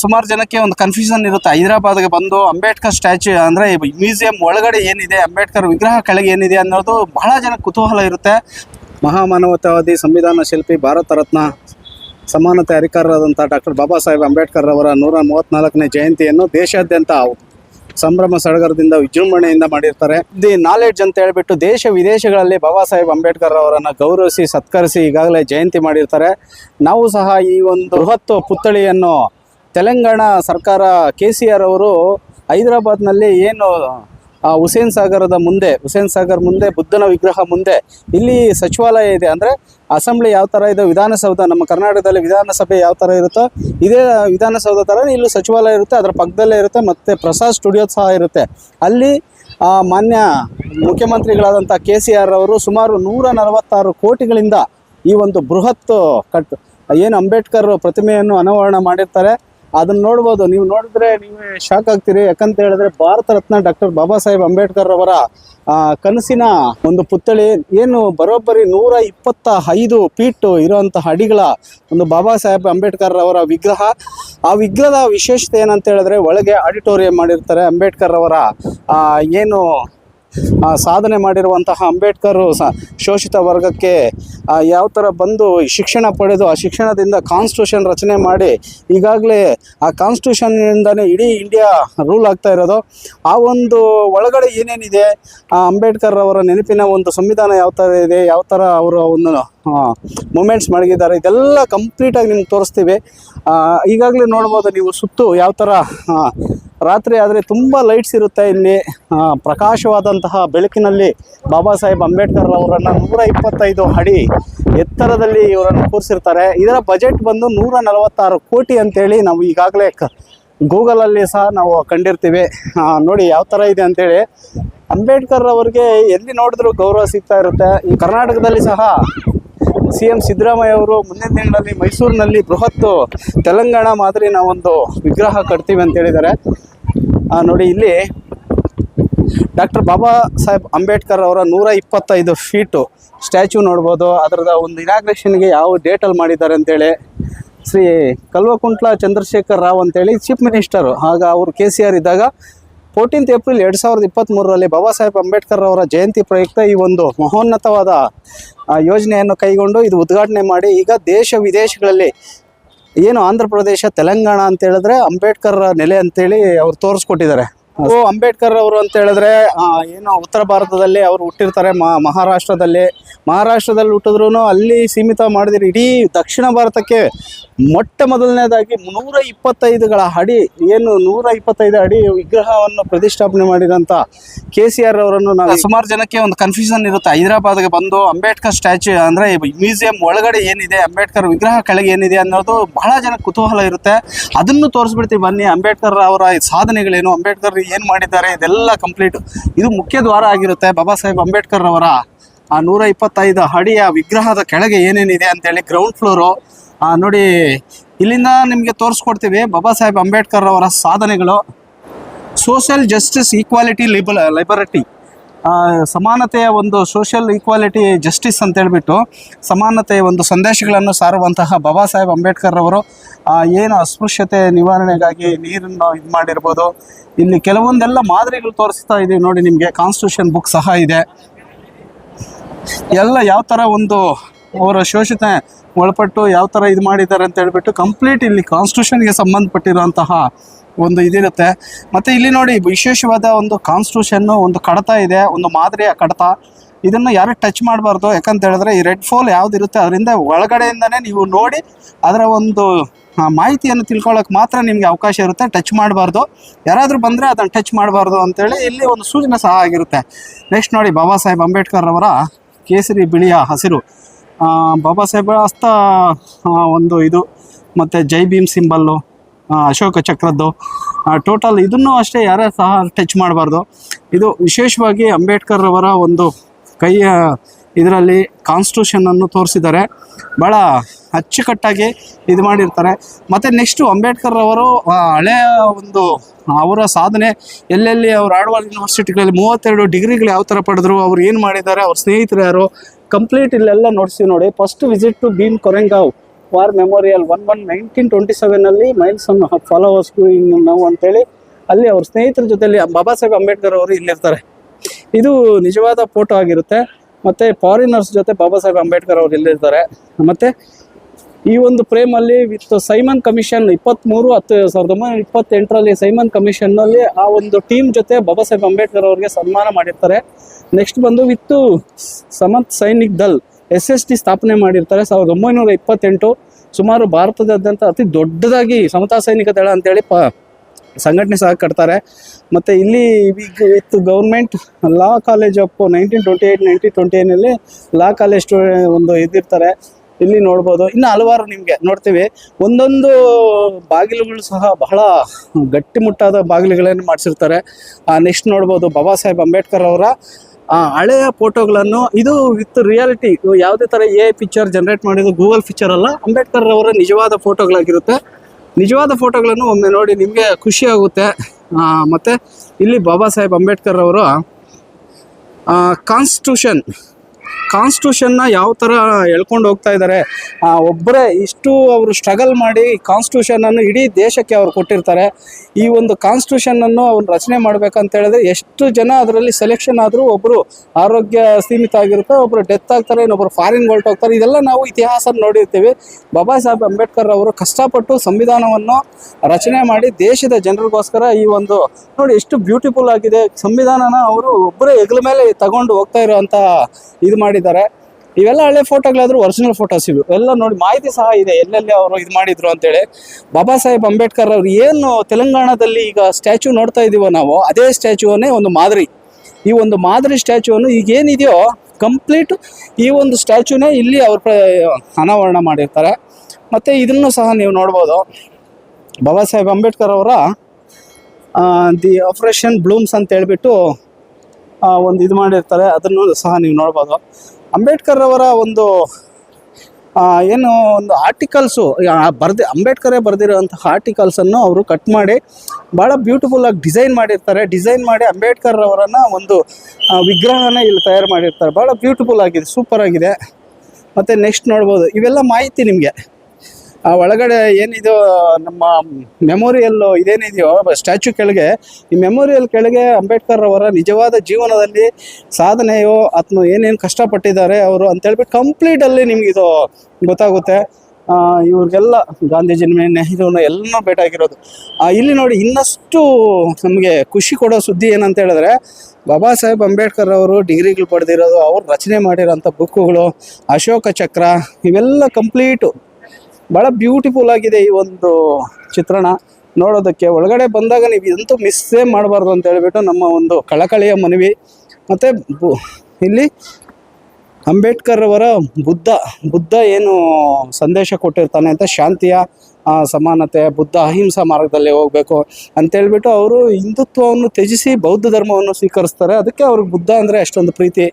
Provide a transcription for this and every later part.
ಸುಮಾರು ಜನಕ್ಕೆ ಒಂದು ಕನ್ಫ್ಯೂಷನ್ ಇರುತ್ತೆ. ಹೈದರಾಬಾದ್ಗೆ ಬಂದು ಅಂಬೇಡ್ಕರ್ ಸ್ಟ್ಯಾಚ್ಯೂ ಅಂದ್ರೆ ಮ್ಯೂಸಿಯಂ ಒಳಗಡೆ ಏನಿದೆ, ಅಂಬೇಡ್ಕರ್ ವಿಗ್ರಹ ಕೆಳಗೆ ಏನಿದೆ ಅನ್ನೋದು ಬಹಳ ಜನ ಕುತೂಹಲ ಇರುತ್ತೆ. ಮಹಾಮಾನವತಾವಾದಿ ಸಂವಿಧಾನ ಶಿಲ್ಪಿ ಭಾರತ ರತ್ನ, ಸಮಾನತೆ ಅಧಿಕಾರರಾದಂಥ ಡಾಕ್ಟರ್ ಬಾಬಾ ಸಾಹೇಬ್ ಅಂಬೇಡ್ಕರ್ ಅವರ ನೂರ ಮೂವತ್ನಾಲ್ಕನೇ ಜಯಂತಿಯನ್ನು ದೇಶಾದ್ಯಂತ ಸಂಭ್ರಮ ಸಡಗರದಿಂದ ವಿಜೃಂಭಣೆಯಿಂದ ಮಾಡಿರ್ತಾರೆ. ದಿ ನಾಲೆಡ್ಜ್ ಅಂತ ಹೇಳ್ಬಿಟ್ಟು ದೇಶ ವಿದೇಶಗಳಲ್ಲಿ ಬಾಬಾ ಸಾಹೇಬ್ ಅಂಬೇಡ್ಕರ್ ಅವರನ್ನು ಗೌರವಿಸಿ, ಸತ್ಕರಿಸಿ ಈಗಾಗಲೇ ಜಯಂತಿ ಮಾಡಿರ್ತಾರೆ. ನಾವು ಸಹ ಈ ಒಂದು ಬೃಹತ್ ಪುತ್ಥಳಿಯನ್ನು ತೆಲಂಗಾಣ ಸರ್ಕಾರ ಕೆ ಸಿ ಆರ್ ಅವರು ಹೈದರಾಬಾದ್ನಲ್ಲಿ ಏನು ಹುಸೇನ್ ಸಾಗರದ ಮುಂದೆ, ಹುಸೇನ್ ಸಾಗರ್ ಮುಂದೆ, ಬುದ್ಧನ ವಿಗ್ರಹ ಮುಂದೆ ಇಲ್ಲಿ ಸಚಿವಾಲಯ ಇದೆ. ಅಂದರೆ ಅಸೆಂಬ್ಲಿ ಯಾವ ಥರ ಇದೆ, ವಿಧಾನಸೌಧ, ನಮ್ಮ ಕರ್ನಾಟಕದಲ್ಲಿ ವಿಧಾನಸಭೆ ಯಾವ ಥರ ಇರುತ್ತೋ ಇದೇ ವಿಧಾನಸೌಧ ಥರ ಇಲ್ಲೂ ಸಚಿವಾಲಯ ಇರುತ್ತೆ, ಅದರ ಪಕ್ಕದಲ್ಲೇ ಇರುತ್ತೆ, ಮತ್ತು ಪ್ರಸಾದ್ ಸ್ಟುಡಿಯೋ ಸಹ ಇರುತ್ತೆ. ಅಲ್ಲಿ ಮಾನ್ಯ ಮುಖ್ಯಮಂತ್ರಿಗಳಾದಂಥ ಕೆ ಸಿ ಆರ್ ಅವರು ಸುಮಾರು ನೂರ ನಲವತ್ತಾರು ಕೋಟಿಗಳಿಂದ ಈ ಒಂದು ಬೃಹತ್ ಕಟ್, ಏನು ಅಂಬೇಡ್ಕರ್ ಪ್ರತಿಮೆಯನ್ನು ಅನಾವರಣ ಮಾಡಿರ್ತಾರೆ. ಅದನ್ನ ನೋಡ್ಬೋದು. ನೀವು ನೋಡಿದ್ರೆ ನೀವೇ ಶಾಕ್ ಆಗ್ತೀರಿ. ಯಾಕಂತ ಹೇಳಿದ್ರೆ ಭಾರತ ರತ್ನ ಡಾಕ್ಟರ್ ಬಾಬಾ ಸಾಹೇಬ್ ಅಂಬೇಡ್ಕರ್ ಅವರ ಕನಸಿನ ಒಂದು ಪುತ್ಥಳಿ. ಏನು ಬರೋಬ್ಬರಿ ನೂರ ಇಪ್ಪತ್ತ ಐದು ಫೀಟ್ ಇರುವಂತಹ ಅಡಿಗಳ ಒಂದು ಬಾಬಾ ಸಾಹೇಬ್ ಅಂಬೇಡ್ಕರ್ ಅವರ ವಿಗ್ರಹ. ಆ ವಿಗ್ರಹದ ವಿಶೇಷತೆ ಏನಂತ ಹೇಳಿದ್ರೆ ಒಳಗೆ ಆಡಿಟೋರಿಯಂ ಮಾಡಿರ್ತಾರೆ ಅಂಬೇಡ್ಕರ್ ಅವರ ಏನು ಸಾಧನೆ ಮಾಡಿರುವಂತಹ ಅಂಬೇಡ್ಕರ್ ಶೋಷಿತ ವರ್ಗಕ್ಕೆ ಯಾವ ಥರ ಬಂದು ಶಿಕ್ಷಣ ಪಡೆದು ಆ ಶಿಕ್ಷಣದಿಂದ ಕಾನ್ಸ್ಟಿಟ್ಯೂಷನ್ ರಚನೆ ಮಾಡಿ ಈಗಾಗಲೇ ಆ ಕಾನ್ಸ್ಟಿಟ್ಯೂಷನ್ನಿಂದನೇ ಇಡೀ ಇಂಡಿಯಾ ರೂಲ್ ಆಗ್ತಾ ಇರೋದು. ಆ ಒಂದು ಒಳಗಡೆ ಏನೇನಿದೆ? ಆ, ಅಂಬೇಡ್ಕರ್ ಅವರ ನೆನಪಿನ ಒಂದು ಸಂವಿಧಾನ ಯಾವ ಥರ ಇದೆ? ಯಾವ ಥರ ಅವರು ಒಂದು ಮೂಮೆಂಟ್ಸ್ ಮಡಗಿದ್ದಾರೆ ಇದೆಲ್ಲ ಕಂಪ್ಲೀಟಾಗಿ ನಿಮ್ಗೆ ತೋರಿಸ್ತೀವಿ. ಈಗಾಗಲೇ ನೋಡ್ಬೋದು ನೀವು ಸುತ್ತು ಯಾವ ಥರ ರಾತ್ರಿ ಆದರೆ ತುಂಬ ಲೈಟ್ಸ್ ಇರುತ್ತೆ ಇಲ್ಲಿ. ಪ್ರಕಾಶವಾದಂತಹ ಬೆಳಕಿನಲ್ಲಿ ಬಾಬಾ ಸಾಹೇಬ್ ಅಂಬೇಡ್ಕರ್ ಅವರನ್ನು ನೂರ ಇಪ್ಪತ್ತೈದು ಅಡಿ ಎತ್ತರದಲ್ಲಿ ಇವರನ್ನು ಕೂರಿಸಿರ್ತಾರೆ. ಇದರ ಬಜೆಟ್ ಬಂದು ನೂರ ನಲವತ್ತಾರು ಕೋಟಿ ಅಂತೇಳಿ ನಾವು ಈಗಾಗಲೇ ಕ ಗೂಗಲಲ್ಲಿ ಸಹ ನಾವು ಕಂಡಿರ್ತೀವಿ. ನೋಡಿ ಯಾವ ಥರ ಇದೆ ಅಂತೇಳಿ. ಅಂಬೇಡ್ಕರ್ ಅವರಿಗೆ ಎಲ್ಲಿ ನೋಡಿದ್ರೂ ಗೌರವ ಸಿಗ್ತಾ ಇರುತ್ತೆ. ಈ ಕರ್ನಾಟಕದಲ್ಲಿ ಸಹ ಸಿ ಎಂ ಸಿದ್ದರಾಮಯ್ಯ ಅವರು ಮುಂದಿನ ದಿನಗಳಲ್ಲಿ ಮೈಸೂರಿನಲ್ಲಿ ಬೃಹತ್ ತೆಲಂಗಾಣ ಮಾದರಿ ನಾವೊಂದು ವಿಗ್ರಹ ಕಟ್ತೀವಿ ಅಂತ ಹೇಳಿದ್ದಾರೆ. ನೋಡಿ ಇಲ್ಲಿ ಡಾಕ್ಟರ್ ಬಾಬಾ ಸಾಹೇಬ್ ಅಂಬೇಡ್ಕರ್ ಅವರ ನೂರ ಇಪ್ಪತ್ತೈದು ಫೀಟು ಸ್ಟ್ಯಾಚ್ಯೂ ನೋಡ್ಬೋದು. ಅದರದ ಒಂದು ಇನಾಗ್ರೇಷನ್ಗೆ ಯಾವ ಡೇಟಲ್ಲಿ ಮಾಡಿದ್ದಾರೆ ಅಂತೇಳಿ ಶ್ರೀ ಕಲ್ವಕುಂಟ್ಲ ಚಂದ್ರಶೇಖರ್ ರಾವ್ ಅಂತೇಳಿ ಚೀಫ್ ಮಿನಿಸ್ಟರು ಆಗ ಅವರು ಕೆ ಸಿ ಆರ್ ಇದ್ದಾಗ ಫೋರ್ಟೀನ್ತ್ ಏಪ್ರಿಲ್ ಎರಡು ಸಾವಿರದ ಇಪ್ಪತ್ತ್ಮೂರರಲ್ಲಿ ಬಾಬಾ ಸಾಹೇಬ್ ಅಂಬೇಡ್ಕರ್ ಅವರ ಜಯಂತಿ ಪ್ರಯುಕ್ತ ಈ ಒಂದು ಮಹೋನ್ನತವಾದ ಯೋಜನೆಯನ್ನು ಕೈಗೊಂಡು ಇದು ಉದ್ಘಾಟನೆ ಮಾಡಿ ಈಗ ದೇಶ ವಿದೇಶಗಳಲ್ಲಿ ಏನು ಆಂಧ್ರ ಪ್ರದೇಶ, ತೆಲಂಗಾಣ ಅಂತ ಹೇಳಿದ್ರೆ ಅಂಬೇಡ್ಕರ್ ನೆಲೆ ಅಂತೇಳಿ ಅವ್ರು ತೋರಿಸ್ಕೊಟ್ಟಿದ್ದಾರೆ. ಓ ಅಂಬೇಡ್ಕರ್ ಅವರು ಅಂತ ಹೇಳಿದ್ರೆ ಏನು ಉತ್ತರ ಭಾರತದಲ್ಲಿ ಅವರು ಹುಟ್ಟಿರ್ತಾರೆ ಮಹಾ ಮಹಾರಾಷ್ಟ್ರದಲ್ಲಿ. ಮಹಾರಾಷ್ಟ್ರದಲ್ಲಿ ಹುಟ್ಟಿದ್ರು ಅಲ್ಲಿ ಸೀಮಿತ ಮಾಡಿದ್ರೆ. ಇಡೀ ದಕ್ಷಿಣ ಭಾರತಕ್ಕೆ ಮೊಟ್ಟ ಮೊದಲನೇದಾಗಿ ನೂರ ಇಪ್ಪತ್ತೈದುಗಳ ಅಡಿ, ಏನು ನೂರ ಇಪ್ಪತ್ತೈದು ಅಡಿ ವಿಗ್ರಹವನ್ನು ಪ್ರತಿಷ್ಠಾಪನೆ ಮಾಡಿದಂಥ ಕೆ ಸಿ ಆರ್ ಅವರನ್ನು ನಾವು ಸುಮಾರು ಜನಕ್ಕೆ ಒಂದು ಕನ್ಫ್ಯೂಷನ್ ಇರುತ್ತೆ. ಹೈದರಾಬಾದ್ಗೆ ಬಂದು ಅಂಬೇಡ್ಕರ್ ಸ್ಟ್ಯಾಚ್ಯೂ ಅಂದ್ರೆ ಮ್ಯೂಸಿಯಂ ಒಳಗಡೆ ಏನಿದೆ, ಅಂಬೇಡ್ಕರ್ ವಿಗ್ರಹ ಕೆಳಗೆ ಏನಿದೆ ಅನ್ನೋದು ಬಹಳ ಜನ ಕುತೂಹಲ ಇರುತ್ತೆ. ಅದನ್ನು ತೋರಿಸ್ಬಿಡ್ತೀವಿ ಬನ್ನಿ. ಅಂಬೇಡ್ಕರ್ ಅವರ ಸಾಧನೆಗಳೇನು, ಅಂಬೇಡ್ಕರ್ ಏನು ಮಾಡಿದ್ದಾರೆ, ಇದೆಲ್ಲ ಕಂಪ್ಲೀಟ್ ಇದು ಮುಖ್ಯ ದ್ವಾರ ಆಗಿರುತ್ತೆ. ಬಾಬಾ ಸಾಹೇಬ್ ಅಂಬೇಡ್ಕರ್ ಅವರ ಆ ನೂರ ಇಪ್ಪತ್ತೈದು ಅಡಿಯ ವಿಗ್ರಹದ ಕೆಳಗೆ ಏನೇನಿದೆ ಅಂತೇಳಿ ಗ್ರೌಂಡ್ ಫ್ಲೋರು ನೋಡಿ, ಇಲ್ಲಿಂದ ನಿಮಗೆ ತೋರಿಸ್ಕೊಡ್ತೀವಿ ಬಾಬಾ ಸಾಹೇಬ್ ಅಂಬೇಡ್ಕರ್ ಅವರ ಸಾಧನೆಗಳು. ಸೋಷಿಯಲ್ ಜಸ್ಟಿಸ್ ಈಕ್ವಾಲಿಟಿ ಲಿಬಲ್ ಲೈಬರಿಟಿ ಸಮಾನತೆಯ ಒಂದು ಸೋಷಿಯಲ್ ಈಕ್ವಾಲಿಟಿ ಜಸ್ಟಿಸ್ ಅಂತ ಹೇಳ್ಬಿಟ್ಟು ಸಮಾನತೆಯ ಒಂದು ಸಂದೇಶಗಳನ್ನು ಸಾರುವಂತಹ ಬಾಬಾ ಸಾಹೇಬ್ ಅಂಬೇಡ್ಕರ್ ಅವರು ಏನು ಅಸ್ಪೃಶ್ಯತೆ ನಿವಾರಣೆಗಾಗಿ ನೀರನ್ನು ಇದು ಮಾಡಿರ್ಬೋದು. ಇಲ್ಲಿ ಕೆಲವೊಂದೆಲ್ಲ ಮಾದರಿಗಳು ತೋರಿಸ್ತಾ ಇದೀವಿ ನೋಡಿ ನಿಮಗೆ ಕಾನ್ಸ್ಟಿಟ್ಯೂಷನ್ ಬುಕ್ ಸಹ ಇದೆ. ಎಲ್ಲ ಯಾವ ಥರ ಒಂದು ಅವರ ಶೋಷಿತ ಒಳಪಟ್ಟು ಯಾವ ಥರ ಇದು ಮಾಡಿದ್ದಾರೆ ಅಂತ ಹೇಳ್ಬಿಟ್ಟು ಕಂಪ್ಲೀಟ್ ಇಲ್ಲಿ ಕಾನ್ಸ್ಟಿಟ್ಯೂಷನ್ಗೆ ಸಂಬಂಧಪಟ್ಟಿರುವಂತಹ ಒಂದು ಇದಿರುತ್ತೆ. ಮತ್ತು ಇಲ್ಲಿ ನೋಡಿ ವಿಶೇಷವಾದ ಒಂದು ಕಾನ್ಸ್ಟಿಟ್ಯೂಷನ್ನು ಒಂದು ಕಡತ ಇದೆ, ಒಂದು ಮಾದರಿಯ ಕಡತ. ಇದನ್ನು ಯಾರು ಟಚ್ ಮಾಡಬಾರ್ದು? ಯಾಕಂತ ಹೇಳಿದ್ರೆ ಈ ರೆಡ್ ಫೋಲ್ ಯಾವುದಿರುತ್ತೆ ಅದರಿಂದ ಒಳಗಡೆಯಿಂದನೇ ನೀವು ನೋಡಿ ಅದರ ಒಂದು ಮಾಹಿತಿಯನ್ನು ತಿಳ್ಕೊಳ್ಳೋಕೆ ಮಾತ್ರ ನಿಮಗೆ ಅವಕಾಶ ಇರುತ್ತೆ. ಟಚ್ ಮಾಡಬಾರ್ದು. ಯಾರಾದರೂ ಬಂದರೆ ಅದನ್ನು ಟಚ್ ಮಾಡಬಾರ್ದು ಅಂತೇಳಿ ಇಲ್ಲಿ ಒಂದು ಸೂಚನೆ ಸಹ ಆಗಿರುತ್ತೆ. ನೆಕ್ಸ್ಟ್ ನೋಡಿ ಬಾಬಾ ಸಾಹೇಬ್ ಅಂಬೇಡ್ಕರ್ ಅವರ ಕೇಸರಿ ಬಿಳಿಯ ಹಸಿರು. ಬಾಬಾ ಸಾಹೇಬ್ ಹಸ್ತ ಒಂದು ಇದು, ಮತ್ತು ಜೈ ಭೀಮ್ ಸಿಂಬಲ್ಲು ಅಶೋಕ ಚಕ್ರದ್ದು ಟೋಟಲ್ ಇದನ್ನು ಅಷ್ಟೇ ಯಾರೇ ಸಹ ಟಚ್ ಮಾಡಬಾರ್ದು. ಇದು ವಿಶೇಷವಾಗಿ ಅಂಬೇಡ್ಕರ್ ಅವರ ಒಂದು ಕೈಯ ಇದರಲ್ಲಿ ಕಾನ್ಸ್ಟಿಟ್ಯೂಷನನ್ನು ತೋರಿಸಿದ್ದಾರೆ. ಭಾಳ ಅಚ್ಚುಕಟ್ಟಾಗಿ ಇದು ಮಾಡಿರ್ತಾರೆ. ಮತ್ತು ನೆಕ್ಸ್ಟು ಅಂಬೇಡ್ಕರ್ ಅವರು ಹಳೆಯ ಒಂದು, ಅವರ ಸಾಧನೆ, ಎಲ್ಲೆಲ್ಲಿ ಅವ್ರು ಆಡ್ವಾಲ್ ಯೂನಿವರ್ಸಿಟಿಗಳಲ್ಲಿ ಮೂವತ್ತೆರಡು ಡಿಗ್ರಿಗಳು ಯಾವ ಥರ ಪಡೆದ್ರು, ಅವ್ರು ಏನು ಮಾಡಿದ್ದಾರೆ, ಅವ್ರ ಸ್ನೇಹಿತರು ಯಾರು ಕಂಪ್ಲೀಟ್ ಇಲ್ಲೆಲ್ಲ ನೋಡಿಸಿ ನೋಡಿ. First visit to Bhim Koregaon war memorial one one nineteen twenty ಸೆವೆನಲ್ಲಿ miles followers ನಾವು ಅಂತೇಳಿ ಅಲ್ಲಿ ಅವ್ರ ಸ್ನೇಹಿತರ ಜೊತೆಲಿ, ಬಾಬಾ ಸಾಹೇಬ್ ಅಂಬೇಡ್ಕರ್ ಅವರು ಇಲ್ಲಿರ್ತಾರೆ. ಇದು ನಿಜವಾದ ಫೋಟೋ ಆಗಿರುತ್ತೆ. ಮತ್ತೆ ಫಾರಿನರ್ಸ್ ಜೊತೆ ಬಾಬಾ ಸಾಹೇಬ್ ಅಂಬೇಡ್ಕರ್ ಅವರು ಇಲ್ಲಿರ್ತಾರೆ. ಮತ್ತೆ ಈ ಒಂದು ಫ್ರೇಮಲ್ಲಿ ವಿತ್ ಸೈಮನ್ ಕಮಿಷನ್ ಇಪ್ಪತ್ತ್ಮೂರು ಹತ್ತು ಸಾವಿರದ ಒಂಬೈನೂರ ಇಪ್ಪತ್ತೆಂಟರಲ್ಲಿ ಸೈಮನ್ ಕಮಿಷನ್ನಲ್ಲಿ ಆ ಒಂದು ಟೀಮ್ ಜೊತೆ ಬಾಬಾ ಸಾಹೇಬ್ ಅಂಬೇಡ್ಕರ್ ಅವರಿಗೆ ಸನ್ಮಾನ ಮಾಡಿರ್ತಾರೆ. ನೆಕ್ಸ್ಟ್ ಬಂದು with Samata Sainik Dal S S T ಸ್ಥಾಪನೆ ಮಾಡಿರ್ತಾರೆ ಸಾವಿರದ ಒಂಬೈನೂರ ಇಪ್ಪತ್ತೆಂಟು. ಸುಮಾರು ಭಾರತದಾದ್ಯಂತ ಅತಿ ದೊಡ್ಡದಾಗಿ ಸಮತಾ ಸೈನಿಕ ದಳ ಅಂತೇಳಿ ಪ ಸಂಘಟನೆ ಸಹ ಕಟ್ತಾರೆ. ಮತ್ತು ಇಲ್ಲಿ with government law college of nineteen twenty eight nineteen twenty ಏನಲ್ಲಿ ಲಾ ಕಾಲೇಜ್ ಒಂದು ಇದ್ದಿರ್ತಾರೆ. ಇಲ್ಲಿ ನೋಡ್ಬೋದು. ಇನ್ನು ಹಲವಾರು ನಿಮಗೆ ನೋಡ್ತೀವಿ. ಒಂದೊಂದು ಬಾಗಿಲುಗಳು ಸಹ ಬಹಳ ಗಟ್ಟಿಮುಟ್ಟಾದ ಬಾಗಿಲುಗಳನ್ನು ಮಾಡಿಸಿರ್ತಾರೆ. ನೆಕ್ಸ್ಟ್ ನೋಡ್ಬೋದು ಬಾಬಾ ಸಾಹೇಬ್ ಅಂಬೇಡ್ಕರ್ ಅವರ ಹಳೆಯ ಫೋಟೋಗಳನ್ನು. ಇದು ವಿತ್ ರಿಯಾಲಿಟಿ ಯಾವುದೇ ಥರ ಎ ಪಿಕ್ಚರ್ ಜನರೇಟ್ ಮಾಡಿದ್ದು ಗೂಗಲ್ ಪಿಕ್ಚರ್ ಅಲ್ಲ. ಅಂಬೇಡ್ಕರ್ ಅವರ ನಿಜವಾದ ಫೋಟೋಗಳಾಗಿರುತ್ತೆ. ನಿಜವಾದ ಫೋಟೋಗಳನ್ನು ಒಮ್ಮೆ ನೋಡಿ ನಿಮಗೆ ಖುಷಿ ಆಗುತ್ತೆ. ಮತ್ತೆ ಇಲ್ಲಿ ಬಾಬಾ ಸಾಹೇಬ್ ಅಂಬೇಡ್ಕರ್ ಅವರು ಕಾನ್ಸ್ಟಿಟ್ಯೂಷನ್ ಕಾನ್ಸ್ಟಿಟ್ಯೂಷನ್ನ ಯಾವ ಥರ ಎಳ್ಕೊಂಡು ಹೋಗ್ತಾ ಇದ್ದಾರೆ ಒಬ್ಬರೇ ಇಷ್ಟು ಅವರು ಸ್ಟ್ರಗಲ್ ಮಾಡಿ ಕಾನ್ಸ್ಟಿಟ್ಯೂಷನನ್ನು ಇಡೀ ದೇಶಕ್ಕೆ ಅವ್ರು ಕೊಟ್ಟಿರ್ತಾರೆ. ಈ ಒಂದು ಕಾನ್ಸ್ಟಿಟ್ಯೂಷನನ್ನು ಅವ್ರು ರಚನೆ ಮಾಡಬೇಕಂತ ಹೇಳಿದ್ರೆ ಎಷ್ಟು ಜನ ಅದರಲ್ಲಿ ಸೆಲೆಕ್ಷನ್ ಆದರೂ ಒಬ್ಬರು ಆರೋಗ್ಯ ಸೀಮಿತ ಆಗಿರುತ್ತೆ ಒಬ್ಬರು ಡೆತ್ ಆಗ್ತಾರೆ ಇನ್ನೊಬ್ಬರು ಫಾರಿನ್ ಹೊರಟೋಗ್ತಾರೆ ಇದೆಲ್ಲ ನಾವು ಇತಿಹಾಸ ನೋಡಿರ್ತೀವಿ. ಬಾಬಾ ಸಾಹೇಬ್ ಅಂಬೇಡ್ಕರ್ ಅವರು ಕಷ್ಟಪಟ್ಟು ಸಂವಿಧಾನವನ್ನು ರಚನೆ ಮಾಡಿ ದೇಶದ ಜನರಿಗೋಸ್ಕರ ಈ ಒಂದು, ನೋಡಿ ಎಷ್ಟು ಬ್ಯೂಟಿಫುಲ್ ಆಗಿದೆ. ಸಂವಿಧಾನನ ಅವರು ಒಬ್ಬರೇ ಹೆಗಲ ಮೇಲೆ ತಗೊಂಡು ಹೋಗ್ತಾ ಇರುವಂತ ಇದು ಮಾಡಿದ್ದಾರೆ. ಇವೆಲ್ಲ ಹಳೆ ಫೋಟೋಗಳಾದ್ರೂ ಒರಿಜಿನಲ್ ಫೋಟೋಸ್ ಇವು. ಎಲ್ಲ ನೋಡಿ ಮಾಹಿತಿ ಸಹ ಇದೆ ಎಲ್ಲೆಲ್ಲಿ ಅವರು ಇದು ಮಾಡಿದ್ರು ಅಂತೇಳಿ. ಬಾಬಾ ಸಾಹೇಬ್ ಅಂಬೇಡ್ಕರ್ ಅವ್ರು ಏನು ತೆಲಂಗಾಣದಲ್ಲಿ ಈಗ ಸ್ಟ್ಯಾಚು ನೋಡ್ತಾ ಇದೀವೋ ನಾವು, ಅದೇ ಸ್ಟ್ಯಾಚುವನ್ನೇ ಒಂದು ಮಾದರಿ. ಈ ಒಂದು ಮಾದರಿ ಸ್ಟ್ಯಾಚುವನ್ನು ಈಗ ಏನಿದೆಯೋ ಕಂಪ್ಲೀಟ್ ಈ ಒಂದು ಸ್ಟ್ಯಾಚುನೇ ಇಲ್ಲಿ ಅವ್ರ ಅನಾವರಣ ಮಾಡಿರ್ತಾರೆ. ಮತ್ತು ಇದನ್ನು ಸಹ ನೀವು ನೋಡ್ಬೋದು. ಬಾಬಾ ಸಾಹೇಬ್ ಅಂಬೇಡ್ಕರ್ ಅವರ ದಿ ಆಪರೇಷನ್ ಬ್ಲೂಮ್ಸ್ ಅಂತ ಹೇಳ್ಬಿಟ್ಟು ಒಂದು ಇದು ಮಾಡಿರ್ತಾರೆ. ಅದನ್ನು ಸಹ ನೀವು ನೋಡ್ಬೋದು. ಅಂಬೇಡ್ಕರ್ ಅವರ ಒಂದು ಏನು ಒಂದು ಆರ್ಟಿಕಲ್ಸು ಬರ್ದಿ, ಅಂಬೇಡ್ಕರೇ ಬರೆದಿರೋಂತಹ ಆರ್ಟಿಕಲ್ಸನ್ನು ಅವರು ಕಟ್ ಮಾಡಿ ಭಾಳ ಬ್ಯೂಟಿಫುಲ್ಲಾಗಿ ಡಿಸೈನ್ ಮಾಡಿರ್ತಾರೆ. ಡಿಸೈನ್ ಮಾಡಿ ಅಂಬೇಡ್ಕರ್ ಅವರನ್ನು ಒಂದು ವಿಗ್ರಹನೇ ಇಲ್ಲಿ ತಯಾರು ಮಾಡಿರ್ತಾರೆ. ಭಾಳ ಬ್ಯೂಟಿಫುಲ್ ಆಗಿದೆ ಸೂಪರ್ ಆಗಿದೆ. ಮತ್ತು ನೆಕ್ಸ್ಟ್ ನೋಡ್ಬೋದು. ಇವೆಲ್ಲ ಮಾಹಿತಿ ನಿಮಗೆ. ಆ ಒಳಗಡೆ ಏನಿದು ನಮ್ಮ ಮೆಮೋರಿಯಲ್ ಇದೇನಿದೆಯೋ ಸ್ಟ್ಯಾಚು ಕೆಳಗೆ ಈ ಮೆಮೋರಿಯಲ್ ಕೆಳಗೆ ಅಂಬೇಡ್ಕರ್ ಅವರ ನಿಜವಾದ ಜೀವನದಲ್ಲಿ ಸಾಧನೆಯೋ ಅಥವಾ ಏನೇನು ಕಷ್ಟಪಟ್ಟಿದ್ದಾರೆ ಅವರು ಅಂತೇಳ್ಬಿಟ್ಟು ಕಂಪ್ಲೀಟಲ್ಲಿ ನಿಮಗಿದು ಗೊತ್ತಾಗುತ್ತೆ. ಇವ್ರಿಗೆಲ್ಲ ಗಾಂಧೀಜಿ ನೆಹರೂನ ಎಲ್ಲನೂ ಭೇಟಿಯಾಗಿರೋದು ಆ, ಇಲ್ಲಿ ನೋಡಿ ಇನ್ನಷ್ಟು ನಮಗೆ ಖುಷಿ ಕೊಡೋ ಸುದ್ದಿ ಏನಂತ ಹೇಳಿದ್ರೆ ಬಾಬಾ ಸಾಹೇಬ್ ಅಂಬೇಡ್ಕರ್ ಅವರು ಡಿಗ್ರಿಗಳು ಪಡೆದಿರೋದು ಅವ್ರು ರಚನೆ ಮಾಡಿರೋಂಥ ಬುಕ್ಕುಗಳು ಅಶೋಕ ಚಕ್ರ ಇವೆಲ್ಲ ಕಂಪ್ಲೀಟು ಭಾಳ ಬ್ಯೂಟಿಫುಲ್ ಆಗಿದೆ ಈ ಒಂದು ಚಿತ್ರಣ. ನೋಡೋದಕ್ಕೆ ಒಳಗಡೆ ಬಂದಾಗ ನೀವು ಇದಂತೂ ಮಿಸ್ಸೇ ಮಾಡಬಾರ್ದು ಅಂತ ಹೇಳ್ಬಿಟ್ಟು ನಮ್ಮ ಒಂದು ಕಳಕಳಿಯ ಮನವಿ. ಮತ್ತು ಇಲ್ಲಿ ಅಂಬೇಡ್ಕರ್ ಅವರ ಬುದ್ಧ ಬುದ್ಧ ಏನು ಸಂದೇಶ ಕೊಟ್ಟಿರ್ತಾನೆ ಅಂತ ಶಾಂತಿಯ ಸಮಾನತೆ, ಬುದ್ಧ ಅಹಿಂಸಾ ಮಾರ್ಗದಲ್ಲಿ ಹೋಗಬೇಕು ಅಂತೇಳ್ಬಿಟ್ಟು ಅವರು ಹಿಂದುತ್ವವನ್ನು ತ್ಯಜಿಸಿ ಬೌದ್ಧ ಧರ್ಮವನ್ನು ಸ್ವೀಕರಿಸ್ತಾರೆ. ಅದಕ್ಕೆ ಅವ್ರಿಗೆ ಬುದ್ಧ ಅಂದರೆ ಅಷ್ಟೊಂದು ಪ್ರೀತಿ.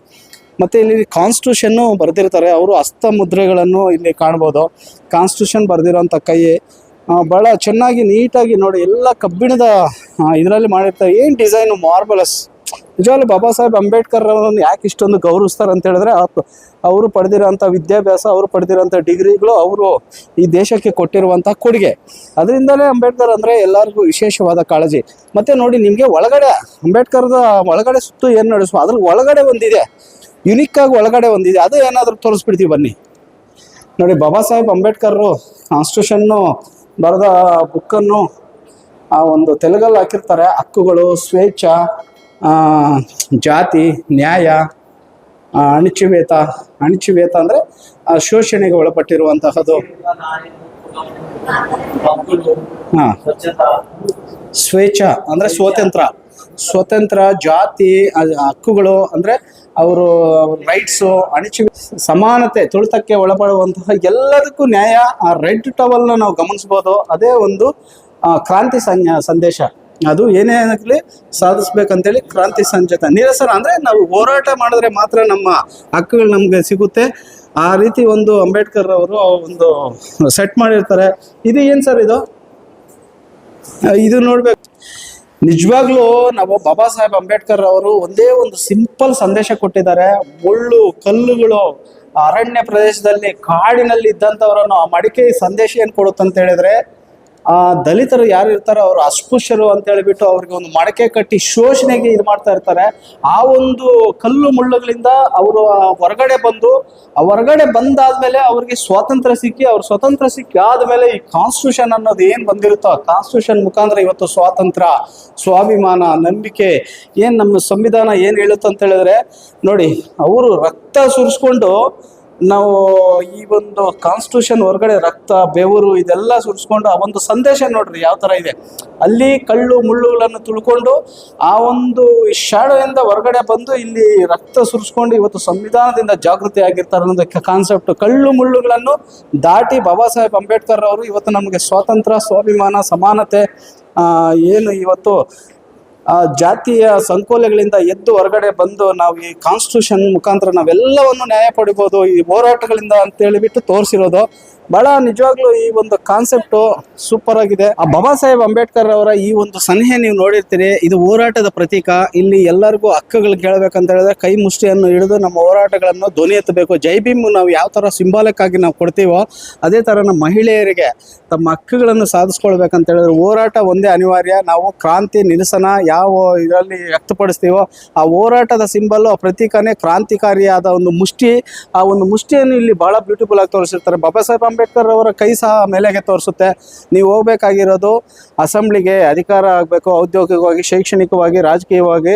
ಮತ್ತು ಇಲ್ಲಿ ಕಾನ್ಸ್ಟಿಟ್ಯೂಷನ್ನು ಬರೆದಿರ್ತಾರೆ. ಅವರು ಹಸ್ತ ಮುದ್ರೆಗಳನ್ನು ಇಲ್ಲಿ ಕಾಣ್ಬೋದು. ಕಾನ್ಸ್ಟಿಟ್ಯೂಷನ್ ಬರೆದಿರೋಂಥ ಕೈ ಭಾಳ ಚೆನ್ನಾಗಿ ನೀಟಾಗಿ ನೋಡಿ ಎಲ್ಲ ಕಬ್ಬಿಣದ ಇದರಲ್ಲಿ ಮಾಡಿರ್ತಾರೆ. ಏನು ಡಿಸೈನು ಮಾರ್ಬಲಸ್ ನಿಜವಾಗ್ಲೂ ಬಾಬಾ ಸಾಹೇಬ್ ಅಂಬೇಡ್ಕರ್ ಅವರನ್ನು ಯಾಕೆ ಇಷ್ಟೊಂದು ಗೌರವಿಸ್ತಾರೆ ಅಂತ ಹೇಳಿದ್ರೆ ಅವರು ಪಡೆದಿರೋಂಥ ವಿದ್ಯಾಭ್ಯಾಸ, ಅವರು ಪಡೆದಿರೋಂಥ ಡಿಗ್ರಿಗಳು ಅವರು ಈ ದೇಶಕ್ಕೆ ಕೊಟ್ಟಿರುವಂಥ ಕೊಡುಗೆ. ಅದರಿಂದಲೇ ಅಂಬೇಡ್ಕರ್ ಅಂದರೆ ಎಲ್ಲರಿಗೂ ವಿಶೇಷವಾದ ಕಾಳಜಿ. ಮತ್ತು ನೋಡಿ ನಿಮಗೆ ಒಳಗಡೆ ಅಂಬೇಡ್ಕರ್ದ ಒಳಗಡೆ ಸುತ್ತು ಏನು ನಡೆಸುವ? ಅದ್ರ ಒಳಗಡೆ ಒಂದಿದೆ. ಯುನಿಕ್ ಆಗಿ ಒಳಗಡೆ ಒಂದಿದೆ. ಅದು ಏನಾದರೂ ತೋರಿಸ್ಬಿಡ್ತೀವಿ ಬನ್ನಿ. ನೋಡಿ, ಬಾಬಾ ಸಾಹೇಬ್ ಅಂಬೇಡ್ಕರ್ ಕಾನ್ಸ್ಟಿಟ್ಯೂಷನ್ನು ಬರೆದ ಬುಕ್ಕನ್ನು ಆ ಒಂದು ತೆಲುಗಲ್ಲಿ ಹಾಕಿರ್ತಾರೆ. ಹಕ್ಕುಗಳು, ಸ್ವೇಚ್ಛ ಜಾತಿ, ನ್ಯಾಯ ಅಣಿಚಿವೇತ, ಅಣಚಿವೇತ ಅಂದ್ರೆ, ಆ, ಶೋಷಣೆಗೆ ಒಳಪಟ್ಟಿರುವಂತಹದ್ದು. ಹಾಂ. ಸ್ವೇಚ್ಛ ಅಂದರೆ ಸ್ವಾತಂತ್ರ್ಯ. ಸ್ವತಂತ್ರ ಜಾತಿ ಹಕ್ಕುಗಳು ಅಂದರೆ ಅವರು ರೈಟ್ಸು ಅಣಚಿ ಸಮಾನತೆ, ತುಳಿತಕ್ಕೆ ಒಳಪಡುವಂತಹ ಎಲ್ಲದಕ್ಕೂ ನ್ಯಾಯ ಆ ರೆಡ್ ಟವಲ್ನ ನಾವು ಗಮನಿಸ್ಬೋದು. ಅದೇ ಒಂದು ಕ್ರಾಂತಿ ಸಂದೇಶ. ಅದು ಏನೇ ಆಗಲಿ ಸಾಧಿಸ್ಬೇಕಂತೇಳಿ ಕ್ರಾಂತಿ ಸಂಚೇತ ನಿರಸನ ಅಂದರೆ ನಾವು ಹೋರಾಟ ಮಾಡಿದ್ರೆ ಮಾತ್ರ ನಮ್ಮ ಹಕ್ಕುಗಳು ನಮಗೆ ಸಿಗುತ್ತೆ. ಆ ರೀತಿ ಒಂದು ಅಂಬೇಡ್ಕರ್ ಅವರು ಒಂದು ಸೆಟ್ ಮಾಡಿರ್ತಾರೆ. ಇದು ಏನು ಸರ್ ಇದು? ಇದು ನೋಡ್ಬೇಕು. ನಿಜವಾಗ್ಲೂ ನಾವು ಬಾಬಾ ಸಾಹೇಬ್ ಅಂಬೇಡ್ಕರ್ ಅವರು ಒಂದೇ ಒಂದು ಸಿಂಪಲ್ ಸಂದೇಶ ಕೊಟ್ಟಿದ್ದಾರೆ. ಮುಳ್ಳು, ಕಲ್ಲುಗಳು, ಅರಣ್ಯ ಪ್ರದೇಶದಲ್ಲಿ ಕಾಡಿನಲ್ಲಿ ಇದ್ದಂಥವರನ್ನು ಆ ಮಡಿಕೆ ಸಂದೇಶ ಏನ್ ಕೊಡುತ್ತಂತ ಹೇಳಿದ್ರೆ ಆ ದಲಿತರು ಯಾರು ಇರ್ತಾರೋ ಅವರು ಅಸ್ಪೃಶ್ಯರು ಅಂತ ಹೇಳಿಬಿಟ್ಟು ಅವ್ರಿಗೆ ಒಂದು ಮಡಕೆ ಕಟ್ಟಿ ಶೋಷಣೆಗೆ ಇದು ಮಾಡ್ತಾ ಇರ್ತಾರೆ. ಆ ಒಂದು ಕಲ್ಲು ಮುಳ್ಳುಗಳಿಂದ ಅವರು ಹೊರಗಡೆ ಬಂದು ಹೊರಗಡೆ ಬಂದಾದ್ಮೇಲೆ ಅವ್ರಿಗೆ ಸ್ವಾತಂತ್ರ್ಯ ಸಿಕ್ಕಿ, ಅವ್ರ ಸ್ವತಂತ್ರ ಸಿಕ್ಕಿ ಆದ್ಮೇಲೆ ಈ ಕಾನ್ಸ್ಟಿಟ್ಯೂಷನ್ ಅನ್ನೋದು ಏನ್ ಬಂದಿರುತ್ತೋ ಆ ಕಾನ್ಸ್ಟಿಟ್ಯೂಷನ್ ಮುಖಾಂತರ ಇವತ್ತು ಸ್ವಾತಂತ್ರ್ಯ, ಸ್ವಾಭಿಮಾನ, ನಂಬಿಕೆ ಏನ್ ನಮ್ಮ ಸಂವಿಧಾನ ಏನ್ ಹೇಳುತ್ತೆ ಅಂತ ಹೇಳಿದ್ರೆ, ನೋಡಿ, ಅವರು ರಕ್ತ ಸುರಿಸ್ಕೊಂಡು ನಾವು ಈ ಒಂದು ಕಾನ್ಸ್ಟಿಟ್ಯೂಷನ್ ಹೊರಗಡೆ, ರಕ್ತ, ಬೆವರು ಇದೆಲ್ಲ ಸುರಿಸ್ಕೊಂಡು ಆ ಒಂದು ಸಂದೇಶ ನೋಡ್ರಿ ಯಾವ ಥರ ಇದೆ. ಅಲ್ಲಿ ಕಳ್ಳು ಮುಳ್ಳುಗಳನ್ನು ತುಳ್ಕೊಂಡು ಆ ಒಂದು ಶಾಡೋದಿಂದ ಹೊರಗಡೆ ಬಂದು ಇಲ್ಲಿ ರಕ್ತ ಸುರಿಸ್ಕೊಂಡು ಇವತ್ತು ಸಂವಿಧಾನದಿಂದ ಜಾಗೃತಿ ಆಗಿರ್ತಾರೆ ಅನ್ನೋದಕ್ಕೆ ಕಾನ್ಸೆಪ್ಟ್ ಕಳ್ಳು, ಮುಳ್ಳುಗಳನ್ನು ದಾಟಿ ಬಾಬಾ ಸಾಹೇಬ್ ಅಂಬೇಡ್ಕರ್ ಅವರು ಇವತ್ತು ನಮಗೆ ಸ್ವಾತಂತ್ರ್ಯ, ಸ್ವಾಭಿಮಾನ, ಸಮಾನತೆ ಏನು ಇವತ್ತು ಜಾತಿಯ ಸಂಕೋಲೆಗಳಿಂದ ಎದ್ದು ಹೊರಗಡೆ ಬಂದು ನಾವು ಈ ಕಾನ್ಸ್ಟಿಟ್ಯೂಷನ್ ಮುಖಾಂತರ ನಾವೆಲ್ಲವನ್ನು ನ್ಯಾಯ ಪಡಿಬೋದು, ಈ ಹೋರಾಟಗಳಿಂದ ಅಂತ ಹೇಳಿಬಿಟ್ಟು ತೋರಿಸಿರೋದು ಬಹಳ ನಿಜವಾಗ್ಲೂ ಈ ಒಂದು ಕಾನ್ಸೆಪ್ಟ್ ಸೂಪರ್ ಆಗಿದೆ. ಆ ಬಾಬಾ ಸಾಹೇಬ್ ಅಂಬೇಡ್ಕರ್ ಅವರ ಈ ಒಂದು ಸನಿಹೆ ನೀವು ನೋಡಿರ್ತೀರಿ, ಇದು ಹೋರಾಟದ ಪ್ರತೀಕ. ಇಲ್ಲಿ ಎಲ್ಲರಿಗೂ ಹಕ್ಕುಗಳು ಕೇಳಬೇಕಂತ ಹೇಳಿದ್ರೆ ಕೈ ಮುಷ್ಟಿಯನ್ನು ಹಿಡಿದು ನಮ್ಮ ಹೋರಾಟಗಳನ್ನು ಧ್ವನಿ ಎತ್ತಬೇಕು. ಜೈ ಭೀಮ್ ನಾವು ಯಾವ ತರ ಸಿಂಬಾಲಿಕ್ ಆಗಿ ನಾವು ಕೊಡ್ತೀವೋ, ಅದೇ ತರ ನಮ್ಮ ಮಹಿಳೆಯರಿಗೆ ತಮ್ಮ ಹಕ್ಕುಗಳನ್ನು ಸಾಧಿಸ್ಕೊಳ್ಬೇಕಂತ ಹೇಳಿದ್ರೆ ಹೋರಾಟ ಒಂದೇ ಅನಿವಾರ್ಯ. ನಾವು ಕ್ರಾಂತಿ ನಿರಸನ ಯಾವ ಇದರಲ್ಲಿ ವ್ಯಕ್ತಪಡಿಸ್ತೀವೋ, ಆ ಹೋರಾಟದ ಸಿಂಬಲ್ ಆ ಪ್ರತೀಕನೇ ಕ್ರಾಂತಿಕಾರಿಯಾದ ಒಂದು ಮುಷ್ಟಿ. ಆ ಒಂದು ಮುಷ್ಟಿಯನ್ನು ಇಲ್ಲಿ ಬಹಳ ಬ್ಯೂಟಿಫುಲ್ ಆಗಿ ತೋರಿಸಿರ್ತಾರೆ. ಬಾಬಾ ಸಾಹೇಬ್ ಅವರ ಕೈ ಸಹ ಮೇಲೆಗೆ ತೋರಿಸುತ್ತೆ. ನೀವು ಹೋಗ್ಬೇಕಾಗಿರೋದು ಅಸೆಂಬ್ಲಿಗೆ ಅಧಿಕಾರ ಆಗಬೇಕು, ಔದ್ಯೋಗಿಕವಾಗಿ, ಶೈಕ್ಷಣಿಕವಾಗಿ, ರಾಜಕೀಯವಾಗಿ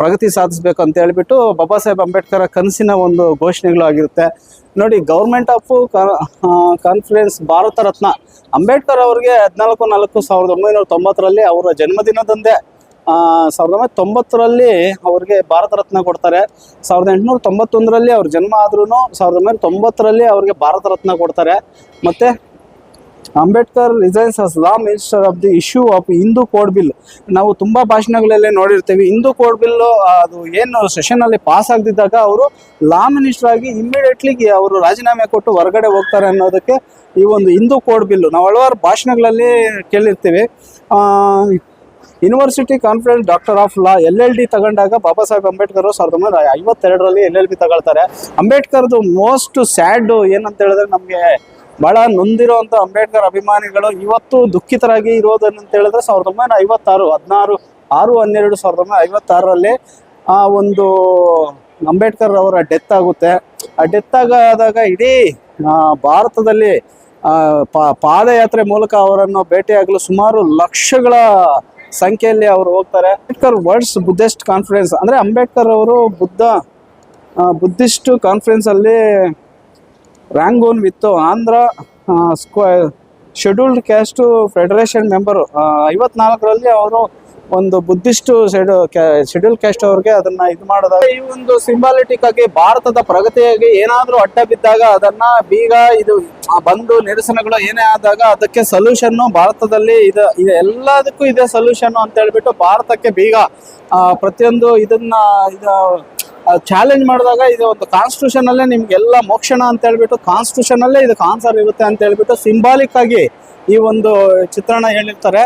ಪ್ರಗತಿ ಸಾಧಿಸಬೇಕು ಅಂತ ಹೇಳಿಬಿಟ್ಟು ಬಾಬಾ ಸಾಹೇಬ್ ಅಂಬೇಡ್ಕರ್ ಕನಸಿನ ಒಂದು ಘೋಷಣೆಗಳು ಆಗಿರುತ್ತೆ. ನೋಡಿ, government of conference Bharat Ratna Ambedkar ಅವರಿಗೆ ಹದಿನಾಲ್ಕು ನಾಲ್ಕು ಸಾವಿರದ ಒಂಬೈನೂರ ತೊಂಬತ್ತರಲ್ಲಿ ಅವರ ಜನ್ಮದಿನದಂದೇ ಸಾವಿರದ ಒಂಬೈನೂರ ತೊಂಬತ್ತರಲ್ಲಿ ಅವ್ರಿಗೆ ಭಾರತ ರತ್ನ ಕೊಡ್ತಾರೆ. ಸಾವಿರದ ಎಂಟುನೂರ ತೊಂಬತ್ತೊಂದರಲ್ಲಿ ಅವ್ರ ಜನ್ಮ ಆದ್ರೂ ಸಾವಿರದ ಒಂಬೈನೂರ ತೊಂಬತ್ತರಲ್ಲಿ ಅವ್ರಿಗೆ ಭಾರತ ರತ್ನ ಕೊಡ್ತಾರೆ. ಮತ್ತೆ Ambedkar resigns as law minister of the issue of Hindu code bill. ನಾವು ತುಂಬಾ ಭಾಷಣಗಳಲ್ಲೇ ನೋಡಿರ್ತೀವಿ. ಹಿಂದೂ ಕೋಡ್ ಬಿಲ್ ಅದು ಏನು ಸೆಷನ್ ಅಲ್ಲಿ ಪಾಸ್ ಆಗದಿದ್ದಾಗ ಅವರು ಲಾ ಮಿನಿಸ್ಟರ್ ಆಗಿ ಇಮಿಡಿಯೇಟ್ಲಿ ಅವರು ರಾಜೀನಾಮೆ ಕೊಟ್ಟು ಹೊರಗಡೆ ಹೋಗ್ತಾರೆ ಅನ್ನೋದಕ್ಕೆ ಈ ಒಂದು ಹಿಂದೂ ಕೋಡ್ ಬಿಲ್. ನಾವು ಹಲವಾರು ಭಾಷಣಗಳಲ್ಲಿ ಕೇಳಿರ್ತೀವಿ. University conference doctor of law L L D ತಗೊಂಡಾಗ ಬಾಬಾ ಸಾಹೇಬ್ ಅಂಬೇಡ್ಕರ್ ಸಾವಿರದ ಒಂಬೈನೂರ ಐವತ್ತೆರಡರಲ್ಲಿ ಎಲ್ ಎಲ್ ಬಿ ತಗೊಳ್ತಾರೆ. ಅಂಬೇಡ್ಕರ್ದು ಮೋಸ್ಟ್ ಸ್ಯಾಡ್ ಏನಂತ ಹೇಳಿದ್ರೆ ನಮಗೆ ಬಹಳ ನೊಂದಿರುವಂಥ ಅಂಬೇಡ್ಕರ್ ಅಭಿಮಾನಿಗಳು ಇವತ್ತು ದುಃಖಿತರಾಗಿ ಇರೋದನ್ನಂತ ಹೇಳಿದ್ರೆ ಸಾವಿರದ ಒಂಬೈನೂರ ಐವತ್ತಾರು, ಹದಿನಾರು, ಆರು, ಹನ್ನೆರಡು, ಸಾವಿರದ ಒಂಬೈನೂರ ಐವತ್ತಾರರಲ್ಲಿ ಆ ಒಂದು ಅಂಬೇಡ್ಕರ್ ಅವರ ಡೆತ್ ಆಗುತ್ತೆ. ಆ ಡೆತ್ ಆಗಾದಾಗ ಇಡೀ ಭಾರತದಲ್ಲಿ ಪಾದಯಾತ್ರೆ ಮೂಲಕ ಅವರನ್ನು ಭೇಟಿಯಾಗಲು ಸುಮಾರು ಲಕ್ಷಗಳ ಸಂಖ್ಯೆಯಲ್ಲಿ ಅವರು ಹೋಗ್ತಾರೆ. ಅಂಬೇಡ್ಕರ್ ವರ್ಡ್ಸ್ ಬುದ್ಧಿಸ್ಟ್ ಕಾನ್ಫರೆನ್ಸ್ ಅಂದ್ರೆ ಅಂಬೇಡ್ಕರ್ ಅವರು ಬುದ್ಧ ಬುದ್ಧಿಸ್ಟ್ ಕಾನ್ಫರೆನ್ಸ್ ಅಲ್ಲಿ ರ್ಯಾಂಗೋನ್ ವಿತ್ ಆಂಧ್ರ ಸ್ಕ್ವಾ ಶೆಡ್ಯೂಲ್ಡ್ ಕ್ಯಾಸ್ಟ್ ಫೆಡರೇಷನ್ ಮೆಂಬರು ಐವತ್ನಾಲ್ಕರಲ್ಲಿ ಅವರು ಒಂದು ಬುದ್ಧಿಸ್ಟ್ ಶೆಡ್ಯೂಲ್ ಕ್ಯಾಸ್ಟ್ ಅವ್ರಿಗೆ ಅದನ್ನ ಇದು ಮಾಡಿದಾಗ ಈ ಒಂದು ಸಿಂಬಾಲಿಟಿಕ್ ಆಗಿ ಭಾರತದ ಪ್ರಗತಿಯಾಗಿ ಏನಾದ್ರೂ ಅಡ್ಡ ಬಿದ್ದಾಗ ಅದನ್ನ ಬೀಗ ಇದು ಬಂದು ನಿರಸನಗಳು ಏನೇ ಆದಾಗ ಅದಕ್ಕೆ ಸೊಲ್ಯೂಷನ್ ಭಾರತದಲ್ಲಿ ಇದು. ಎಲ್ಲದಕ್ಕೂ ಇದೆ ಸೊಲ್ಯೂಷನ್ ಅಂತ ಹೇಳ್ಬಿಟ್ಟು ಭಾರತಕ್ಕೆ ಬೀಗ ಪ್ರತಿಯೊಂದು ಇದನ್ನ, ಇದು ಚಾಲೆಂಜ್ ಮಾಡಿದಾಗ ಇದು ಒಂದು ಕಾನ್ಸ್ಟಿಟ್ಯೂಷನ್ ಅಲ್ಲೇ ನಿಮ್ಗೆಲ್ಲ ಮೋಕ್ಷಣ ಅಂತ ಹೇಳ್ಬಿಟ್ಟು ಕಾನ್ಸ್ಟಿಟ್ಯೂಷನ್ ಅಲ್ಲೇ ಇದಕ್ಕೆ ಆನ್ಸರ್ ಇರುತ್ತೆ ಅಂತ ಹೇಳ್ಬಿಟ್ಟು ಸಿಂಬಾಲಿಕ್ ಆಗಿ ಈ ಒಂದು ಚಿತ್ರಣ ಹೇಳಿರ್ತಾರೆ.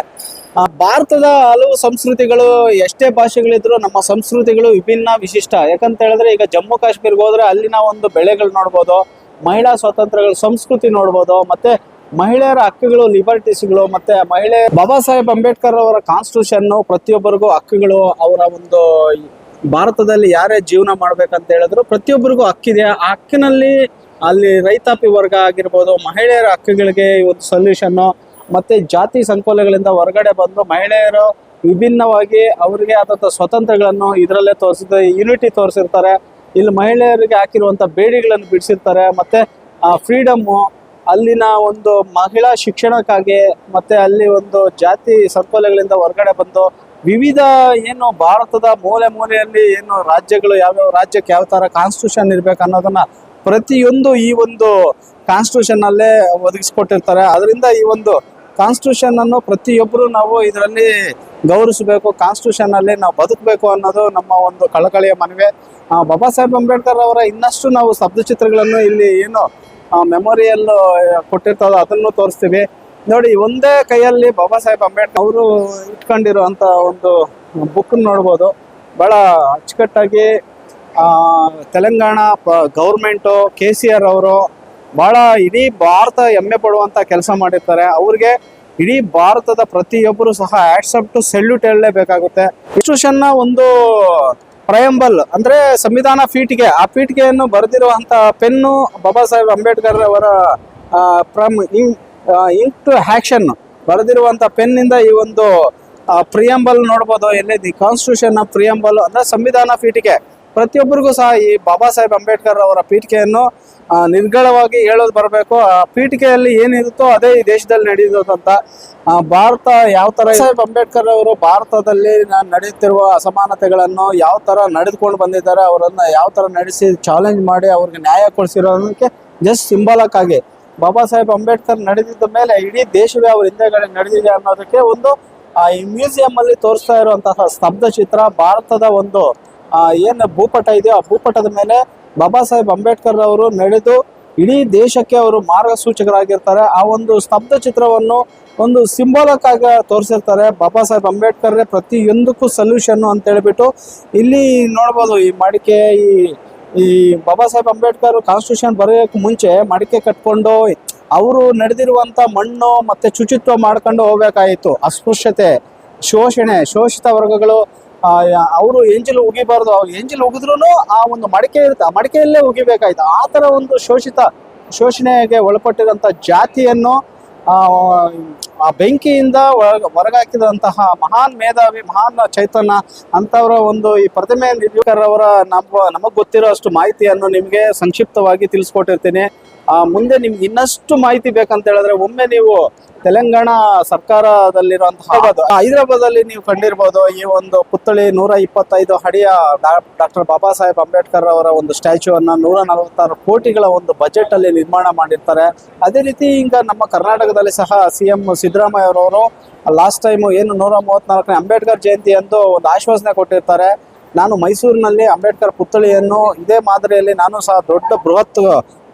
ಭಾರತದ ಹಲವು ಸಂಸ್ಕೃತಿಗಳು ಎಷ್ಟೇ ಭಾಷೆಗಳಿದ್ರು ನಮ್ಮ ಸಂಸ್ಕೃತಿಗಳು ವಿಭಿನ್ನ ವಿಶಿಷ್ಟ. ಯಾಕಂತ ಹೇಳಿದ್ರೆ ಈಗ ಜಮ್ಮು ಕಾಶ್ಮೀರ್ಗೆ ಹೋದ್ರೆ ಅಲ್ಲಿನ ಒಂದು ಬೆಳೆಗಳು ನೋಡ್ಬೋದು, ಮಹಿಳಾ ಸ್ವಾತಂತ್ರ್ಯಗಳ, ಸಂಸ್ಕೃತಿ ನೋಡ್ಬೋದು, ಮತ್ತೆ ಮಹಿಳೆಯರ ಹಕ್ಕುಗಳು, ಲಿಬರ್ಟೀಸ್ಗಳು, ಮತ್ತೆ ಮಹಿಳೆ ಬಾಬಾ ಸಾಹೇಬ್ ಅಂಬೇಡ್ಕರ್ ಅವರ ಕಾನ್ಸ್ಟಿಟ್ಯೂಷನ್ ಪ್ರತಿಯೊಬ್ಬರಿಗೂ ಹಕ್ಕುಗಳು, ಅವರ ಒಂದು ಭಾರತದಲ್ಲಿ ಯಾರೇ ಜೀವನ ಮಾಡ್ಬೇಕಂತ ಹೇಳಿದ್ರು ಪ್ರತಿಯೊಬ್ಬರಿಗೂ ಹಕ್ಕಿದೆ. ಆ ಹಕ್ಕಿನಲ್ಲಿ ಅಲ್ಲಿ ರೈತಾಪಿ ವರ್ಗ ಆಗಿರ್ಬೋದು, ಮಹಿಳೆಯರ ಹಕ್ಕುಗಳಿಗೆ ಒಂದು ಸೊಲ್ಯೂಷನ್ನು ಮತ್ತೆ ಜಾತಿ ಸಂಕೋಲೆಗಳಿಂದ ಹೊರಗಡೆ ಬಂದು ಮಹಿಳೆಯರು ವಿಭಿನ್ನವಾಗಿ ಅವರಿಗೆ ಆದಂಥ ಸ್ವತಂತ್ರಗಳನ್ನು ಇದರಲ್ಲೇ ತೋರಿಸಿದ ಯುನಿಟಿ ತೋರಿಸಿರ್ತಾರೆ. ಇಲ್ಲಿ ಮಹಿಳೆಯರಿಗೆ ಹಾಕಿರುವಂಥ ಬೇಡಿಗಳನ್ನು ಬಿಡಿಸಿರ್ತಾರೆ. ಮತ್ತೆ ಫ್ರೀಡಮ್ಮು ಅಲ್ಲಿನ ಒಂದು ಮಹಿಳಾ ಶಿಕ್ಷಣಕ್ಕಾಗಿ ಮತ್ತೆ ಅಲ್ಲಿ ಒಂದು ಜಾತಿ ಸಂಕೋಲೆಗಳಿಂದ ಹೊರಗಡೆ ಬಂದು ವಿವಿಧ ಏನು ಭಾರತದ ಮೂಲೆ ಮೂಲೆಯಲ್ಲಿ ಏನು ರಾಜ್ಯಗಳು ಯಾವ್ಯಾವ ರಾಜ್ಯಕ್ಕೆ ಯಾವ ತರ ಕಾನ್ಸ್ಟಿಟ್ಯೂಷನ್ ಇರ್ಬೇಕು ಅನ್ನೋದನ್ನ ಪ್ರತಿಯೊಂದು ಈ ಒಂದು ಕಾನ್ಸ್ಟಿಟ್ಯೂಷನ್ ಅಲ್ಲೇ ಒದಗಿಸ್ಕೊಟ್ಟಿರ್ತಾರೆ. ಅದರಿಂದ ಈ ಒಂದು ಕಾನ್ಸ್ಟಿಟ್ಯೂಷನ್ ಅನ್ನು ಪ್ರತಿಯೊಬ್ಬರು ನಾವು ಇದರಲ್ಲಿ ಗೌರವಿಸಬೇಕು ಕಾನ್ಸ್ಟಿಟ್ಯೂಷನ್ ಅಲ್ಲಿ ನಾವು ಬದುಕಬೇಕು ಅನ್ನೋದು ನಮ್ಮ ಒಂದು ಕಳಕಳಿಯ ಮನವಿ. ಬಾಬಾ ಸಾಹೇಬ್ ಅಂಬೇಡ್ಕರ್ ಅವರ ಇನ್ನಷ್ಟು ನಾವು ಶಬ್ದ ಚಿತ್ರಗಳನ್ನು ಇಲ್ಲಿ ಏನು ಮೆಮೊರಿಯಲ್ ಕೊಟ್ಟಿರ್ತಾರೋ ಅದನ್ನು ತೋರಿಸ್ತೀವಿ. ನೋಡಿ, ಒಂದೇ ಕೈಯಲ್ಲಿ ಬಾಬಾ ಸಾಹೇಬ್ ಅಂಬೇಡ್ಕರ್ ಅವರು ಇಟ್ಕೊಂಡಿರುವಂತ ಒಂದು ಬುಕ್ ನೋಡ್ಬೋದು. ಬಹಳ ಅಚ್ಚುಕಟ್ಟಾಗಿ Telangana government K C R ಅವರು ಬಹಳ ಇಡೀ ಭಾರತ ಹೆಮ್ಮೆ ಪಡುವಂತ ಕೆಲಸ ಮಾಡಿರ್ತಾರೆ. ಅವ್ರಿಗೆ ಇಡೀ ಭಾರತದ ಪ್ರತಿಯೊಬ್ಬರು ಸಹ ಆಕ್ಸೆಪ್ಟ್ ಟು ಸೆಲ್ಯೂಟ್ ಹೇಳಲೇಬೇಕಾಗುತ್ತೆ. ನ ಒಂದು ಪ್ರಯಂಬಲ್ ಅಂದ್ರೆ ಸಂವಿಧಾನ ಪೀಠಿಗೆ, ಆ ಪೀಠಿಗೆಯನ್ನು ಬರೆದಿರುವಂತ ಪೆನ್ನು ಬಾಬಾ ಸಾಹೇಬ್ ಅಂಬೇಡ್ಕರ್ ಅವರ ಫ್ರಮ್ ಇಂಕ್ ಟು ಆಕ್ಷನ್ ಬರೆದಿರುವಂತ ಪೆನ್ನಿಂದ ಈ ಒಂದು ಪ್ರಿಯಂಬಲ್ ನೋಡ್ಬೋದು. ಎಲ್ಲಿ ಕಾನ್ಸ್ಟಿಟ್ಯೂಷನ್ ಪ್ರಿಯಂಬಲ್ ಅಂದ್ರೆ ಸಂವಿಧಾನ ಪೀಠಿಕೆ ಪ್ರತಿಯೊಬ್ಬರಿಗೂ ಸಹ ಈ ಬಾಬಾ ಸಾಹೇಬ್ ಅಂಬೇಡ್ಕರ್ ಅವರ ಪೀಠಿಕೆಯನ್ನು ನಿರ್ಗಳವಾಗಿ ಹೇಳೋದು ಬರಬೇಕು. ಆ, ಪೀಠಿಕೆಯಲ್ಲಿ ಏನಿರುತ್ತೋ ಅದೇ ಈ ದೇಶದಲ್ಲಿ ನಡೆಯುವುದಂತ ಭಾರತ ಯಾವ ತರ ಸಾಹೇಬ್ ಅಂಬೇಡ್ಕರ್ ಅವರು ಭಾರತದಲ್ಲಿ ನಡೆಯುತ್ತಿರುವ ಅಸಮಾನತೆಗಳನ್ನು ಯಾವ ತರ ನಡೆದುಕೊಂಡು ಬಂದಿದ್ದಾರೆ, ಅವರನ್ನ ಯಾವ ತರ ನಡೆಸಿ ಚಾಲೆಂಜ್ ಮಾಡಿ ಅವ್ರಿಗೆ ನ್ಯಾಯ ಕೊಡಿಸಿರೋದಕ್ಕೆ ಜಸ್ಟ್ ಸಿಂಬಾಲಕ್ ಬಾಬಾ ಸಾಹೇಬ್ ಅಂಬೇಡ್ಕರ್ ನಡೆದಿದ್ದ ಮೇಲೆ ಇಡೀ ದೇಶವೇ ಅವ್ರ ಹಿಂದೆಗಡೆ ನಡೆದಿದೆ ಅನ್ನೋದಕ್ಕೆ ಒಂದು ಈ ಮ್ಯೂಸಿಯಂ ಅಲ್ಲಿ ತೋರಿಸ್ತಾ ಇರುವಂತಹ ಸ್ತಬ್ಧ ಚಿತ್ರ, ಭಾರತದ ಒಂದು ಏನು ಭೂಪಟ ಇದೆಯೋ ಆ ಭೂಪಟದ ಮೇಲೆ ಬಾಬಾ ಸಾಹೇಬ್ ಅಂಬೇಡ್ಕರ್ ಅವರು ನಡೆದು ಇಡೀ ದೇಶಕ್ಕೆ ಅವರು ಮಾರ್ಗಸೂಚಕರಾಗಿರ್ತಾರೆ. ಆ ಒಂದು ಸ್ತಬ್ಧ ಚಿತ್ರವನ್ನು ಒಂದು ಸಿಂಬಾಲಕ್ ಆಗಿ ತೋರಿಸಿರ್ತಾರೆ ಬಾಬಾ ಸಾಹೇಬ್ ಅಂಬೇಡ್ಕರ್ ಪ್ರತಿಯೊಂದಕ್ಕೂ ಸೊಲ್ಯೂಷನ್ ಅಂತ ಹೇಳ್ಬಿಟ್ಟು. ಇಲ್ಲಿ ನೋಡ್ಬೋದು ಈ ಮಡಿಕೆ, ಈ ಈ ಬಾಬಾ ಸಾಹೇಬ್ ಅಂಬೇಡ್ಕರ್ ಕಾನ್ಸ್ಟಿಟ್ಯೂಷನ್ ಬರೆಯೋಕೆ ಮುಂಚೆ ಮಡಿಕೆ ಕಟ್ಕೊಂಡು ಅವರು ನಡೆದಿರುವಂತ ಮಣ್ಣು ಮತ್ತೆ ಶುಚಿತ್ವ ಮಾಡ್ಕೊಂಡು ಹೋಗ್ಬೇಕಾಯಿತು. ಅಸ್ಪೃಶ್ಯತೆ, ಶೋಷಣೆ, ಶೋಷಿತ ವರ್ಗಗಳು ಅವರು ಎಂಜಿಲ್ ಉಗಿಬಾರ್ದು ಅವ್ರು ಎಂಜಿಲ್ ಉಗಿದ್ರು ಆ ಒಂದು ಮಡಿಕೆ ಇರುತ್ತೆ. ಆ ಮಡಿಕೆಯಲ್ಲೇ ಉಗಿಬೇಕಾಯ್ತು. ಆ ಥರ ಒಂದು ಶೋಷಿತ ಶೋಷಣೆಗೆ ಒಳಪಟ್ಟಿದಂತ ಜಾತಿಯನ್ನು ಆ, ಬೆಂಕಿಯಿಂದ ಹೊರಗ ಹೊರಗಾಕಿದಂತಹ ಮಹಾನ್ ಮೇಧಾವಿ ಮಹಾನ್ ಚೈತನ್ಯ ಅಂತವರ ಒಂದು ಈ ಪ್ರತಿಮೆ ನಿರ್ವಿಕರ್ ಅವರ ನಮ್ಮ ನಮಗ್ ಗೊತ್ತಿರೋ ಅಷ್ಟು ಮಾಹಿತಿಯನ್ನು ನಿಮಗೆ ಸಂಕ್ಷಿಪ್ತವಾಗಿ ತಿಳಿಸ್ಕೊಟ್ಟಿರ್ತೀನಿ. ಮುಂದೆ ನಿಮ್ಗೆ ಇನ್ನಷ್ಟು ಮಾಹಿತಿ ಬೇಕಂತ ಹೇಳಿದ್ರೆ ಒಮ್ಮೆ ನೀವು ತೆಲಂಗಾಣ ಸರ್ಕಾರದಲ್ಲಿರುವಂತಹ ಹೈದರಾಬಾದ್ ಅಲ್ಲಿ ನೀವು ಕಂಡಿರ್ಬೋದು ಈ ಒಂದು ಪುತ್ಥಳಿ ನೂರ ಇಪ್ಪತ್ತೈದು ಅಡಿಯ ಡಾಕ್ಟರ್ ಬಾಬಾ ಸಾಹೇಬ್ ಅಂಬೇಡ್ಕರ್ ಅವರ ಒಂದು ಸ್ಟ್ಯಾಚ್ಯೂ ಅನ್ನ ನೂರ ನಲವತ್ತಾರು ಕೋಟಿಗಳ ಒಂದು ಬಜೆಟ್ ಅಲ್ಲಿ ನಿರ್ಮಾಣ ಮಾಡಿರ್ತಾರೆ. ಅದೇ ರೀತಿ ಈಗ ನಮ್ಮ ಕರ್ನಾಟಕದಲ್ಲಿ ಸಹ ಸಿ ಎಂ ಸಿದ್ದರಾಮಯ್ಯ ಅವರವರು ಲಾಸ್ಟ್ ಟೈಮ್ ಏನು ನೂರ ಮೂವತ್ನಾಲ್ಕನೇ ಅಂಬೇಡ್ಕರ್ ಜಯಂತಿ ಎಂದು ಒಂದು ಆಶ್ವಾಸನೆ ಕೊಟ್ಟಿರ್ತಾರೆ. ನಾನು ಮೈಸೂರಿನಲ್ಲಿ ಅಂಬೇಡ್ಕರ್ ಪುತ್ಥಳಿಯನ್ನು ಇದೇ ಮಾದರಿಯಲ್ಲಿ ನಾನು ಸಹ ದೊಡ್ಡ ಬೃಹತ್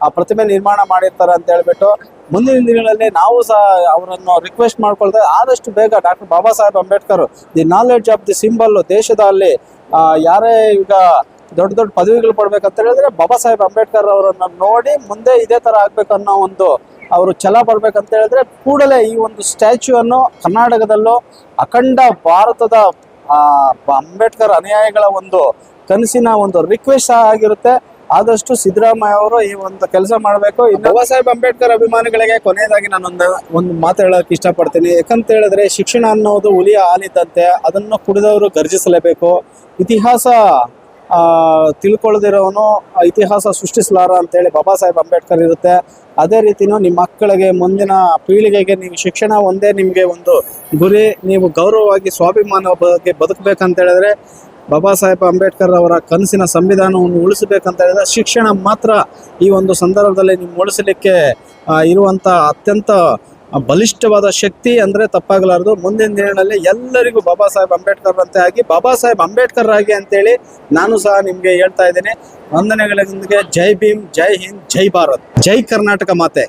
ಆ ಪ್ರತಿಮೆ ನಿರ್ಮಾಣ ಮಾಡಿರ್ತಾರೆ ಅಂತ ಹೇಳ್ಬಿಟ್ಟು ಮುಂದಿನ ದಿನಗಳಲ್ಲಿ ನಾವು ಸಹ ಅವರನ್ನು ರಿಕ್ವೆಸ್ಟ್ ಮಾಡ್ಕೊಳ್ತಾ ಆದಷ್ಟು ಬೇಗ doctor Baba Saheb Ambedkar the knowledge of the symbol ದೇಶದಲ್ಲಿ ಯಾರೇ ಈಗ ದೊಡ್ಡ ದೊಡ್ಡ ಪದವಿಗಳು ಪಡ್ಬೇಕಂತ ಹೇಳಿದ್ರೆ ಬಾಬಾ ಸಾಹೇಬ್ ಅಂಬೇಡ್ಕರ್ ಅವರನ್ನು ನೋಡಿ ಮುಂದೆ ಇದೇ ತರ ಆಗ್ಬೇಕನ್ನೋ ಒಂದು ಅವರು ಛಲ ಬರ್ಬೇಕಂತ ಹೇಳಿದ್ರೆ ಕೂಡಲೇ ಈ ಒಂದು ಸ್ಟ್ಯಾಚ್ಯೂ ಅನ್ನು ಕರ್ನಾಟಕದಲ್ಲೂ ಅಖಂಡ ಭಾರತದ ಅಂಬೇಡ್ಕರ್ ಅನುಯಾಯಿಗಳ ಒಂದು ಕನಸಿನ ಒಂದು ರಿಕ್ವೆಸ್ಟ್ ಆಗಿರುತ್ತೆ. ಆದಷ್ಟು ಸಿದ್ದರಾಮಯ್ಯ ಅವರು ಈ ಒಂದು ಕೆಲಸ ಮಾಡಬೇಕು. ಬಾಬಾ ಸಾಹೇಬ್ ಅಂಬೇಡ್ಕರ್ ಅಭಿಮಾನಿಗಳಿಗೆ ಕೊನೆಯದಾಗಿ ನಾನೊಂದು ಒಂದು ಮಾತು ಹೇಳೋಕೆ ಇಷ್ಟಪಡ್ತೀನಿ. ಯಾಕಂತ ಹೇಳಿದ್ರೆ ಶಿಕ್ಷಣ ಅನ್ನೋದು ಹುಲಿಯ ಹಾಲಿದ್ದಂತೆ ಅದನ್ನು ಕುಡಿದವರು ಗರ್ಜಿಸಲೇಬೇಕು. ಇತಿಹಾಸ ತಿಳ್ಕೊಳ್ದಿರೋನು ಇತಿಹಾಸ ಸೃಷ್ಟಿಸಲಾರ ಅಂತೇಳಿ ಬಾಬಾ ಸಾಹೇಬ್ ಅಂಬೇಡ್ಕರ್ ಇರುತ್ತೆ. ಅದೇ ರೀತಿನೂ ನಿಮ್ಮ ಮಕ್ಕಳಿಗೆ ಮುಂದಿನ ಪೀಳಿಗೆಗೆ ನೀವು ಶಿಕ್ಷಣ ಒಂದೇ ನಿಮಗೆ ಒಂದು ಗುರಿ, ನೀವು ಗೌರವವಾಗಿ, ಸ್ವಾಭಿಮಾನ ಬಗ್ಗೆ ಬದುಕಬೇಕಂತ ಹೇಳಿದ್ರೆ ಬಾಬಾ ಸಾಹೇಬ್ ಅಂಬೇಡ್ಕರ್ ಅವರ ಕನಸಿನ ಸಂವಿಧಾನವನ್ನು ಉಳಿಸಬೇಕಂತ ಹೇಳಿದ್ರೆ ಶಿಕ್ಷಣ ಮಾತ್ರ ಈ ಒಂದು ಸಂದರ್ಭದಲ್ಲಿ ನೀವು ಉಳಿಸಲಿಕ್ಕೆ ಇರುವಂಥ ಅತ್ಯಂತ ಬಲಿಷ್ಠವಾದ ಶಕ್ತಿ ಅಂದ್ರೆ ತಪ್ಪಾಗಲಾರದು. ಮುಂದಿನ ದಿನಗಳಲ್ಲಿ ಎಲ್ಲರಿಗೂ ಬಾಬಾ ಸಾಹೇಬ್ ಅಂಬೇಡ್ಕರ್ ಅಂತೆ ಆಗಿ, ಬಾಬಾ ಸಾಹೇಬ್ ಅಂಬೇಡ್ಕರ್ ಆಗಿ ಅಂತೇಳಿ ನಾನು ಸಹ ನಿಮಗೆ ಹೇಳ್ತಾ ಇದ್ದೀನಿ. ವಂದನೆಗಳೊಂದಿಗೆ ಜೈ ಭೀಮ್, ಜೈ ಹಿಂದ್, ಜೈ ಭಾರತ್. ಜೈ ಕರ್ನಾಟಕ ಮಾತೆ.